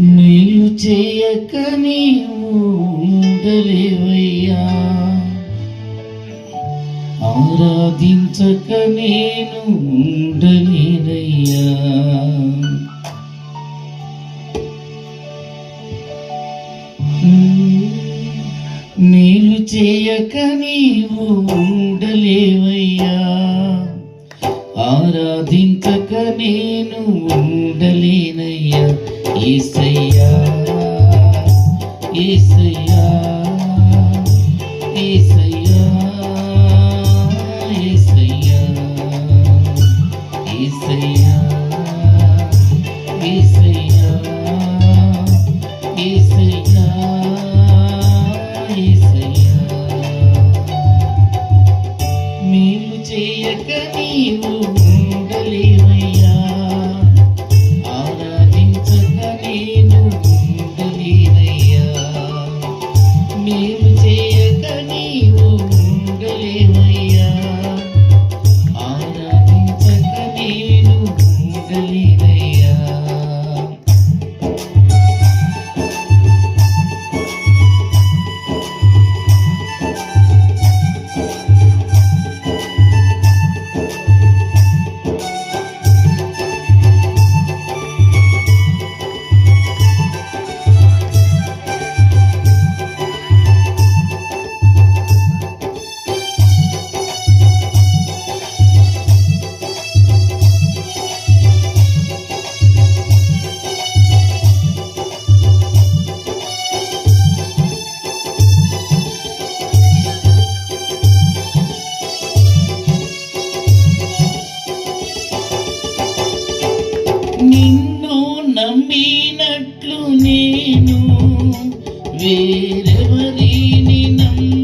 నేను చేయక నీవు ఉండలేవయ్యా. ఆరాధించక నేను ఉండలేనయ్యా. నేను చేయక నీవు ఉండలేవయ్యా. ఆరాధించక నేను ఉండలేనయ్యా. ఈ ஈசையா ஈசையா దేవుని నమ్మ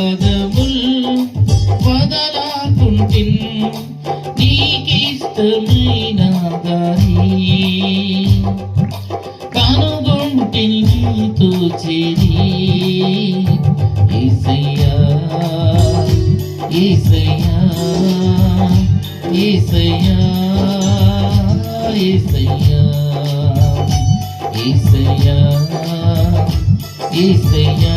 పాదముల్ వదలాకుంటిన్ నీకిష్టమైన దారి కనుగొంటిన్ నీతో చేరి ఈసయ్యా ఈసయ్యా ఈసయ్యా ఈసయ్యా ఈసయ్యా ఈసయ్యా